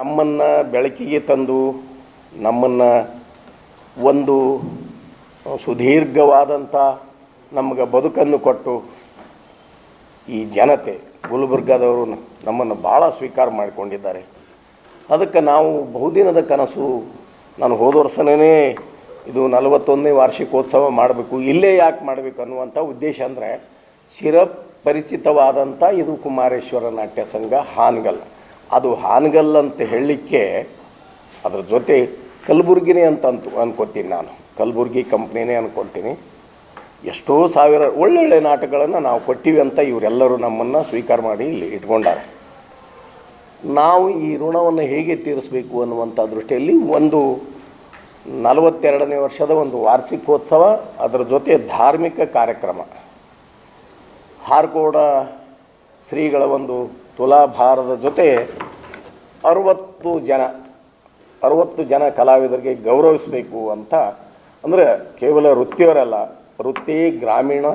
ನಮ್ಮನ್ನು ಬೆಳಕಿಗೆ ತಂದು ನಮ್ಮನ್ನು ಒಂದು ಸುದೀರ್ಘವಾದಂಥ ನಮಗೆ ಬದುಕನ್ನು ಕೊಟ್ಟು ಈ ಜನತೆ ಗುಲ್ಬರ್ಗಾದವರು ನಮ್ಮನ್ನು ಭಾಳ ಸ್ವೀಕಾರ ಮಾಡಿಕೊಂಡಿದ್ದಾರೆ. ಅದಕ್ಕೆ ನಾವು ಬಹುದಿನದ ಕನಸು ನಾನು ಹೋದ ವರ್ಷನೇ ಇದು ನಲವತ್ತೊಂದನೇ ವಾರ್ಷಿಕೋತ್ಸವ ಮಾಡಬೇಕು, ಇಲ್ಲೇ ಯಾಕೆ ಮಾಡಬೇಕು ಅನ್ನುವಂಥ ಉದ್ದೇಶ ಅಂದರೆ ಚಿರಪರಿಚಿತವಾದಂಥ ಇದು ಕುಮಾರೇಶ್ವರ ನಾಟ್ಯ ಸಂಘ ಹಾನಗಲ್. ಅದು ಹಾನಗಲ್ ಅಂತ ಹೇಳಲಿಕ್ಕೆ ಅದ್ರ ಜೊತೆ ಕಲಬುರ್ಗಿನೇ ಅಂತ ಅಂತ ಅನ್ಕೋತೀನಿ ನಾನು. ಕಲಬುರ್ಗಿ ಕಂಪ್ನಿನೇ ಅನ್ಕೊತೀನಿ ಎಷ್ಟೋ ಸಾವಿರ ಒಳ್ಳೊಳ್ಳೆ ನಾಟಕಗಳನ್ನು ನಾವು ಕೊಟ್ಟಿವಿ ಅಂತ ಇವರೆಲ್ಲರೂ ನಮ್ಮನ್ನು ಸ್ವೀಕಾರ ಮಾಡಿ ಇಲ್ಲಿ ಇಟ್ಕೊಂಡಾರೆ. ನಾವು ಈ ಋಣವನ್ನು ಹೇಗೆ ತೀರಿಸಬೇಕು ಅನ್ನುವಂಥ ದೃಷ್ಟಿಯಲ್ಲಿ ಒಂದು ನಲವತ್ತೆರಡನೇ ವರ್ಷದ ಒಂದು ವಾರ್ಷಿಕೋತ್ಸವ, ಅದರ ಜೊತೆ ಧಾರ್ಮಿಕ ಕಾರ್ಯಕ್ರಮ. ಹಾರ್ಕೋಡ ಶ್ರೀಗಳ ಒಂದು ತುಲಾಭಾರದ ಜೊತೆ ಅರುವತ್ತು ಜನ ಅರುವತ್ತು ಜನ ಕಲಾವಿದರಿಗೆ ಗೌರವಿಸಬೇಕು ಅಂತ, ಅಂದರೆ ಕೇವಲ ವೃತ್ತಿಯವರಲ್ಲ, ವೃತ್ತಿ ಗ್ರಾಮೀಣ,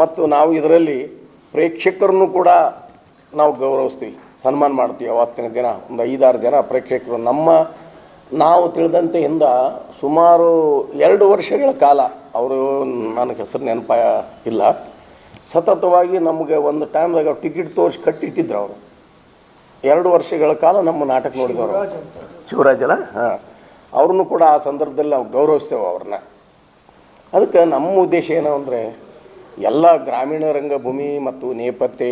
ಮತ್ತು ನಾವು ಇದರಲ್ಲಿ ಪ್ರೇಕ್ಷಕರನ್ನು ಕೂಡ ನಾವು ಗೌರವಿಸ್ತೀವಿ, ಸನ್ಮಾನ ಮಾಡ್ತೀವಿ ಅವತ್ತಿನ ದಿನ. ಒಂದು ಐದಾರು ಜನ ಪ್ರೇಕ್ಷಕರು ನಮ್ಮ, ನಾವು ತಿಳಿದಂತೆ ಹಿಂದ ಸುಮಾರು ಎರಡು ವರ್ಷಗಳ ಕಾಲ ಅವರು ನನಗೆ ಹೆಸರು ನೆನಪ ಇಲ್ಲ. ಸತತವಾಗಿ ನಮಗೆ ಒಂದು ಟೈಮ್ದಾಗ ಟಿಕೆಟ್ ತೋರಿಸಿ ಕಟ್ಟಿಟ್ಟಿದ್ರು ಅವರು. ಎರಡು ವರ್ಷಗಳ ಕಾಲ ನಮ್ಮ ನಾಟಕ ನೋಡಿದವರು. ಶಿವರಾಜ್ ಅಲ್ಲ? ಹಾಂ. ಅವ್ರನ್ನೂ ಕೂಡ ಆ ಸಂದರ್ಭದಲ್ಲಿ ನಾವು ಗೌರವಿಸ್ತೇವೆ ಅವ್ರನ್ನ. ಅದಕ್ಕೆ ನಮ್ಮ ಉದ್ದೇಶ ಏನು ಅಂದರೆ, ಎಲ್ಲ ಗ್ರಾಮೀಣ ರಂಗಭೂಮಿ ಮತ್ತು ನೇಪಥ್ಯ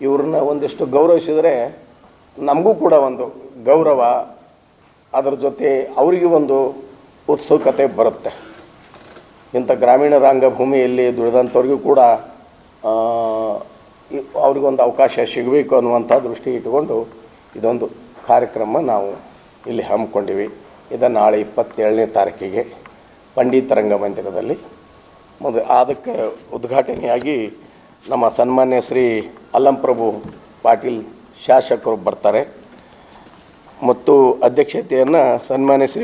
ಇವ್ರನ್ನ ಒಂದಿಷ್ಟು ಗೌರವಿಸಿದರೆ ನಮಗೂ ಕೂಡ ಒಂದು ಗೌರವ, ಅದರ ಜೊತೆ ಅವರಿಗೆ ಒಂದು ಉತ್ಸುಕತೆ ಬರುತ್ತೆ. ಇಂಥ ಗ್ರಾಮೀಣ ರಂಗಭೂಮಿಯಲ್ಲಿ ದುಡಿದಂಥವ್ರಿಗೂ ಕೂಡ ಅವ್ರಿಗೊಂದು ಅವಕಾಶ ಸಿಗಬೇಕು ಅನ್ನುವಂಥ ದೃಷ್ಟಿ ಇಟ್ಟುಕೊಂಡು ಇದೊಂದು ಕಾರ್ಯಕ್ರಮ ನಾವು ಇಲ್ಲಿ ಹಮ್ಮಿಕೊಂಡಿವಿ. ಇದನ್ನು ನಾಳೆ ಇಪ್ಪತ್ತೇಳನೇ ತಾರೀಕಿಗೆ ಪಂಡಿತ ರಂಗಮಂದಿರದಲ್ಲಿ ಮೊದಲು ಅದಕ್ಕೆ ಉದ್ಘಾಟನೆಯಾಗಿ ನಮ್ಮ ಸನ್ಮಾನ್ಯ ಶ್ರೀ ಅಲ್ಲಂಪ್ರಭು ಪಾಟೀಲ್ ಶಾಸಕರು ಬರ್ತಾರೆ. ಮತ್ತು ಅಧ್ಯಕ್ಷತೆಯನ್ನು ಸನ್ಮಾನ್ಯ ಶ್ರೀ